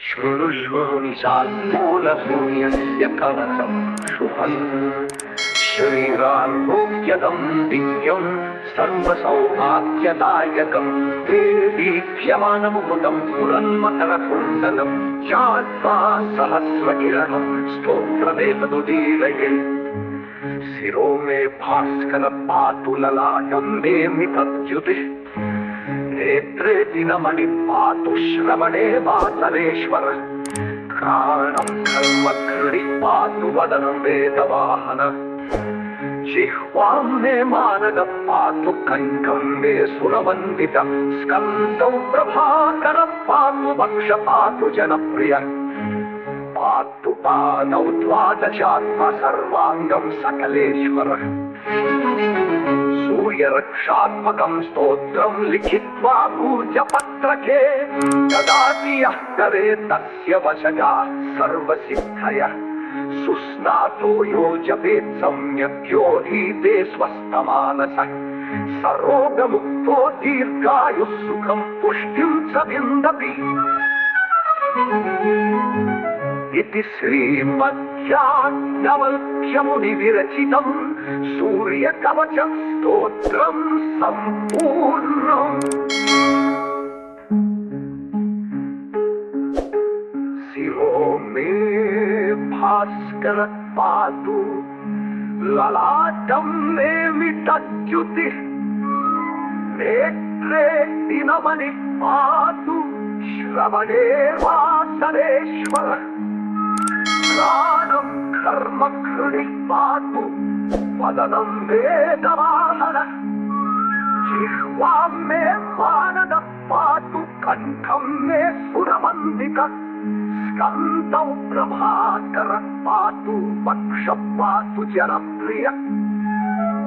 شنو الشمس عالمولى سوريا يكرسم شفن శరీరారోగ్యదం దివ్యం సర్వసౌభాగ్యదాయకం వీక్షమానముదం పురన్మకర కుండలం చాత్వా సహస్రకిరణం స్తోత్రమేతదుదీలయే శిరో మే భాస్కర పాతు మే మిత్యుతి दिनमणि पातु श्रवणे मातरेश्वर घ्राणं कर्मकृणि पातु वदनं वेदवाहन। जिह्वां मे मानद पातु कण्ठं मे सुरवन्दित। स्कन्दौ प्रभाकर पातु वक्ष पातु जनप्रिय। पातु पादौ द्वादशात्म सर्वाङ्गं सकलेश्वरः सूर्यरक्षात्मकं स्तोत्रं लिखित्वा पूज्यपत्रके ददाति यः करे तस्य वशगा सर्वसिद्धयः सुस्नातो यो जपेत् सम्यक् यो हीते स्वस्थमानसः सरोगमुक्तो दीर्घायुः सुखं पुष्टिं च विन्दति इति ఈశాన్యవల్క్ష్యముని విరచితం సూర్య కవచ స్తోత్రం సంపూర్ణం. శిరో మే భాస్కర పాదు లలాటం మే విద్యుతి నేత్రే దినమని పాదు శ్రవణే వాసరేశ్వర. कर्म कृणि पातु वदनं वेदवाहन जिह्वां मे मानद पातु कण्ठं मे सुरवन्दित स्कन्दौ प्रभाकर पातु वक्ष पातु जनप्रिय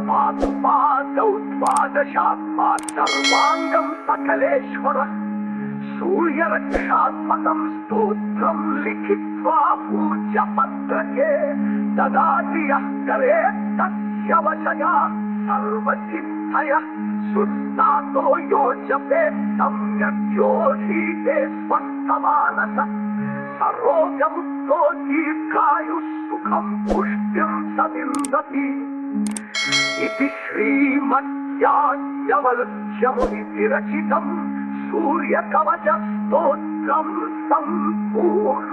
पातु पादौ द्वादशात्मा सर्वाङ्गं सकलेश्वर सूर्यरक्षात्मकं स्त्रोत्र लिखित्वा पूज्यपत्रके ददाति यः करेत् तस्य वशया सर्वसिद्धयः सुस्तातो योजते सम्यक्योषीते स्वस्थमानसः। सर्वोजमुक्तो दीर्घायुः सुखं पुष्टिं सनिन्दति इति श्रीमद्याज्ञवल्क्यमुनिति रचितम् சூரிய கவச ஸ்தோத்திரம் சம்பூர்